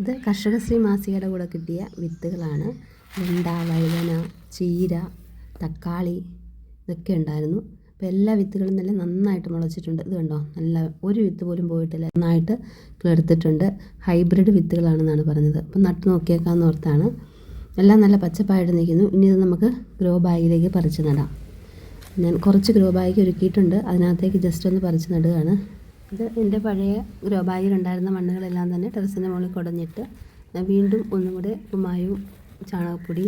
ഇത് കർഷകശ്രീ മാസികയുടെ കൂടെ കിട്ടിയ വിത്തുകളാണ്. വെണ്ട വഴുതന ചീര തക്കാളി ഇതൊക്കെ ഉണ്ടായിരുന്നു. അപ്പോൾ എല്ലാ വിത്തുകളും നല്ല നന്നായിട്ട് മുളച്ചിട്ടുണ്ട്. ഇത് കണ്ടോ? നല്ല ഒരു വിത്ത് പോലും പോയിട്ടില്ല. നന്നായിട്ട് കിളർത്തിട്ടുണ്ട്. ഹൈബ്രിഡ് വിത്തുകളാണെന്നാണ് പറഞ്ഞത്. അപ്പം നട്ട് നോക്കിയേക്കാമെന്ന് ഓർത്താണ്. എല്ലാം നല്ല പച്ചപ്പായിട്ട് നിൽക്കുന്നു. ഇനി ഇത് നമുക്ക് ഗ്രോ ബാഗിലേക്ക് പറിച്ച് നടാം. ഞാൻ കുറച്ച് ഗ്രോ ബാഗ് ഒരുക്കിയിട്ടുണ്ട്. അതിനകത്തേക്ക് ജസ്റ്റ് ഒന്ന് പറിച്ച് നടുകയാണ്. ഇത് എന്റെ പഴയ ഗ്രോ ബാഗിലുണ്ടായിരുന്ന മണ്ണുകളെല്ലാം തന്നെ ടെറസിന്റെ മുകളിൽ കുടഞ്ഞിട്ട് ഞാൻ വീണ്ടും ഒന്നും കൂടെ ഉമായും ചാണകപ്പൊടി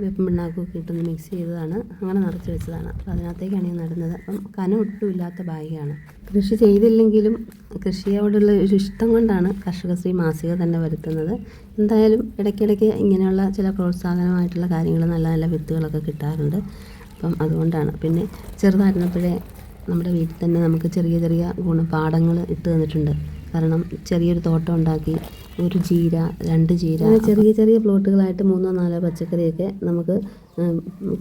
വേപ്പും പിണ്ണാക്കും ഒക്കെ ഇട്ടൊന്ന് മിക്സ് ചെയ്തതാണ്. അങ്ങനെ നിറച്ച് വെച്ചതാണ്. അപ്പോൾ അതിനകത്തേക്കാണ് ഞാൻ നടുന്നത്. അപ്പം കനം ഒട്ടും ഇല്ലാത്ത ബാഗിയാണ്. കൃഷി ചെയ്തില്ലെങ്കിലും കൃഷിയോടുള്ള ഒരു ഇഷ്ടം കൊണ്ടാണ് കർഷകശ്രീ മാസിക തന്നെ വരുത്തുന്നത്. എന്തായാലും ഇടയ്ക്കിടയ്ക്ക് ഇങ്ങനെയുള്ള ചില പ്രോത്സാഹനമായിട്ടുള്ള കാര്യങ്ങൾ നല്ല നല്ല വിത്തുകളൊക്കെ കിട്ടാറുണ്ട്. അപ്പം അതുകൊണ്ടാണ്. പിന്നെ ചെറുതായിരുന്നപ്പോഴേ നമ്മുടെ വീട്ടിൽ തന്നെ നമുക്ക് ചെറിയ ചെറിയ ഗുണപാഠങ്ങൾ ഇട്ട് തന്നിട്ടുണ്ട്. കാരണം ചെറിയൊരു തോട്ടം ഉണ്ടാക്കി ഒരു ചീര രണ്ട് ചീര ചെറിയ ചെറിയ പ്ലോട്ടുകളായിട്ട് മൂന്നോ നാലോ പച്ചക്കറിയൊക്കെ നമുക്ക്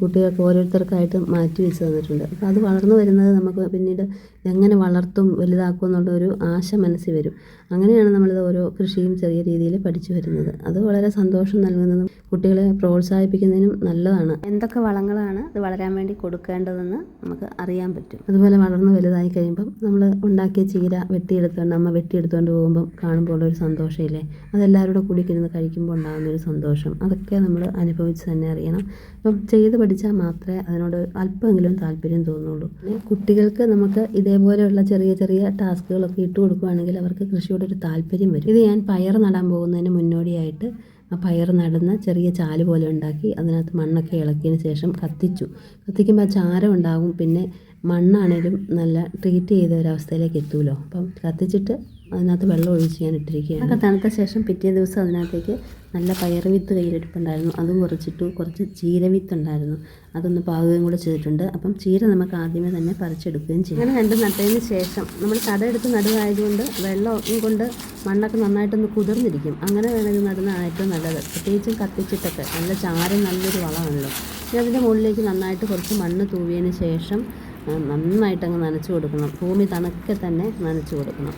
കുട്ടികൾക്ക് ഓരോരുത്തർക്കായിട്ട് മാറ്റി വെച്ച് തന്നിട്ടുണ്ട്. അപ്പോൾ അത് വളർന്നു വരുന്നത് നമുക്ക് പിന്നീട് എങ്ങനെ വളർത്തും വലുതാക്കും എന്നുള്ളൊരു ആശ മനസ്സിൽ വരും. അങ്ങനെയാണ് നമ്മളിത് ഓരോ കൃഷിയും ചെറിയ രീതിയിൽ പഠിച്ചു വരുന്നത്. അത് വളരെ സന്തോഷം നൽകുന്നതും കുട്ടികളെ പ്രോത്സാഹിപ്പിക്കുന്നതിനും നല്ലതാണ്. എന്തൊക്കെ വളങ്ങളാണ് അത് വളരാൻ വേണ്ടി കൊടുക്കേണ്ടതെന്ന് നമുക്ക് അറിയാൻ പറ്റും. അതുപോലെ വളർന്ന് വലുതായി കഴിയുമ്പം നമ്മൾ ഉണ്ടാക്കിയ ചീര വെട്ടിയെടുത്തുകൊണ്ട് അമ്മ വെട്ടിയെടുത്തുകൊണ്ട് പോകുമ്പം കാണുമ്പോൾ ഉള്ളൊരു സന്തോഷമില്ലേ? അതെല്ലാവരുടെ കൂടി കഴിക്കുമ്പോൾ ഉണ്ടാകുന്ന ഒരു സന്തോഷം. അതൊക്കെ നമ്മൾ അനുഭവിച്ച് തന്നെ അറിയണം. അപ്പം ചെയ്ത് പഠിച്ചാൽ മാത്രമേ അതിനോട് അല്പമെങ്കിലും താല്പര്യം തോന്നുള്ളൂ. പിന്നെ കുട്ടികൾക്ക് നമുക്ക് ഇതേപോലെയുള്ള ചെറിയ ചെറിയ ടാസ്കുകളൊക്കെ ഇട്ട് കൊടുക്കുകയാണെങ്കിൽ അവർക്ക് കൃഷിയോട് ഒരു താല്പര്യം വരും. ഇത് ഞാൻ പയർ നടാൻ പോകുന്നതിന് മുന്നോടിയായിട്ട് ആ പയർ നടുന്ന ചെറിയ ചാൽ പോലെ ഉണ്ടാക്കി അതിനകത്ത് മണ്ണൊക്കെ ഇളക്കിയതിന് ശേഷം കത്തിച്ചു. കത്തിക്കുമ്പോൾ ആ ചാരം ഉണ്ടാകും പിന്നെ മണ്ണാണേലും നല്ല ട്രീറ്റ് ചെയ്ത ഒരവസ്ഥയിലേക്ക് എത്തുമല്ലോ അപ്പം കത്തിച്ചിട്ട് അതിനകത്ത് വെള്ളം ഒഴിച്ച് ഞാൻ ഇട്ടിരിക്കുകയാണ്. അതൊക്കെ തണുത്ത ശേഷം പിറ്റേ ദിവസം അതിനകത്തേക്ക് നല്ല പയർ വിത്ത് കയ്യിലിരിപ്പുണ്ടായിരുന്നു. അതും കുറച്ചിട്ടു കുറച്ച് ചീര വിത്ത് ഉണ്ടായിരുന്നു. അതൊന്ന് പാകുകയും കൂടെ ചെയ്തിട്ടുണ്ട്. അപ്പം ചീര നമുക്ക് ആദ്യമേ തന്നെ പറിച്ചെടുക്കുകയും ചെയ്യും. അങ്ങനെ രണ്ട് നട്ടതിന് ശേഷം നമ്മൾ കടയെടുത്ത് നടുവായതുകൊണ്ട് വെള്ളം കൊണ്ട് മണ്ണൊക്കെ നന്നായിട്ടൊന്ന് കുതിർന്നിരിക്കും. അങ്ങനെ വേണമെങ്കിൽ നടുന്നതാണ് ഏറ്റവും നല്ലത്. പ്രത്യേകിച്ചും കത്തിച്ചിട്ടൊക്കെ നല്ല ചാരം നല്ലൊരു വളമാണല്ലോ. ഇനി അതിന്റെ മുകളിലേക്ക് നന്നായിട്ട് കുറച്ച് മണ്ണ് തൂവിയതിന് ശേഷം നന്നായിട്ടങ്ങ് നനച്ച് കൊടുക്കണം. ഭൂമി തണുക്കെ തന്നെ നനച്ചു കൊടുക്കണം.